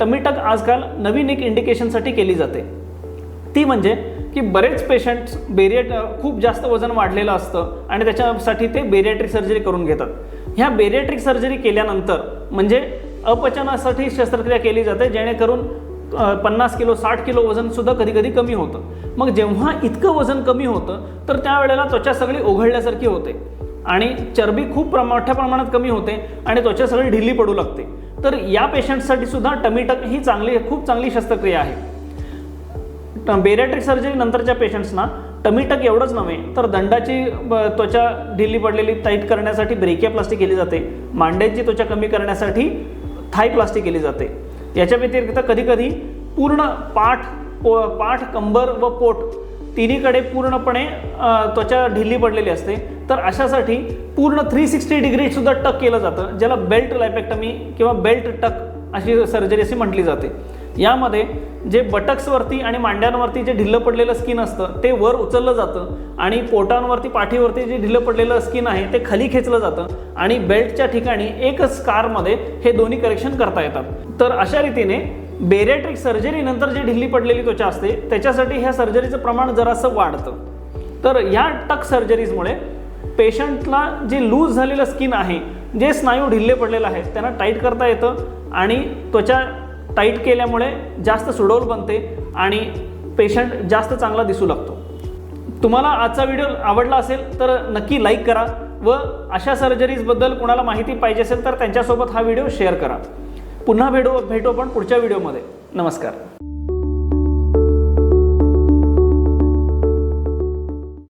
टमीटक आजकाल नवीन एक इंडिकेशनसाठी केली जाते. ती म्हणजे की बरेच पेशंट्स बेरिएट खूप जास्त वजन वाढलेलं असतं आणि त्याच्यासाठी ते बेरिएट्रिक सर्जरी करून घेतात. ह्या बेरिएट्रिक सर्जरी केल्यानंतर म्हणजे अपचनासाठी शस्त्रक्रिया केली जाते जेणेकरून पन्नास किलो साठ किलो वजनसुद्धा कधी कधी कमी होतं. मग जेव्हा इतकं वजन कमी होतं तर त्यावेळेला त्वचा सगळी ओघळल्यासारखी होते. आणि चरबी खूप प्र मोठ्या प्रमाणात कमी होते आणि त्वचा सगळी ढिली पडू लागते. तर या पेशंटसाठी सुद्धा टमीटक ही चांगली खूप चांगली शस्त्रक्रिया आहे. बेरियाट्रिक सर्जरी नंतरच्या पेशंट्सना टमीटक एवढंच नव्हे तर दंडाची ब- त्वचा ढिली पडलेली टाईट करण्यासाठी ब्रेकियाप्लास्टी केली जाते. मांड्यांची त्वचा कमी करण्यासाठी थायप्लास्टी केली जाते. याच्या व्यतिरिक्त कधीकधी पूर्ण पाठ पाठ कंबर व पोट तिन्हीकडे पूर्णपणे त्वचा ढिल्ली पडलेली असते. तर अशासाठी पूर्ण थ्री सिक्स्टी डिग्रीसुद्धा टक केलं जातं ज्याला बेल्ट लायपॅक्टमी किंवा बेल्ट टक अशी सर्जरी अशी म्हटली जाते. यामध्ये जे बटक्सवरती आणि मांड्यांवरती जे ढिल्लं पडलेलं स्किन असतं ते वर उचललं जातं आणि पोटांवरती पाठीवरती जे ढिल्लं पडलेलं स्किन आहे ते खाली खेचलं जातं आणि बेल्टच्या ठिकाणी एकच कारमध्ये हे दोन्ही करेक्शन करता येतात. तर अशा रीतीने बेरियाट्रिक सर्जरीनंतर जी ढिल्ली पडलेली त्वचा असते त्याच्यासाठी ह्या सर्जरीचं प्रमाण जरासं वाढतं. तर ह्या टक सर्जरीजमुळे पेशंटला जे लूज झालेलं स्किन आहे जे स्नायू ढिल्ले पडलेलं आहे त्यांना टाईट करता येतं आणि त्वचा टाईट केल्यामुळे जास्त सुडौल बनते आणि पेशंट जास्त चांगला दिसू लागतो. तुम्हाला आजचा व्हिडिओ आवडला असेल तर नक्की लाईक करा व अशा सर्जरीजबद्दल कोणाला माहिती पाहिजे असेल तर त्यांच्यासोबत हा व्हिडिओ शेअर करा. पुन्हा भेटू भेटू आपण पुढच्या व्हिडिओमध्ये. नमस्कार.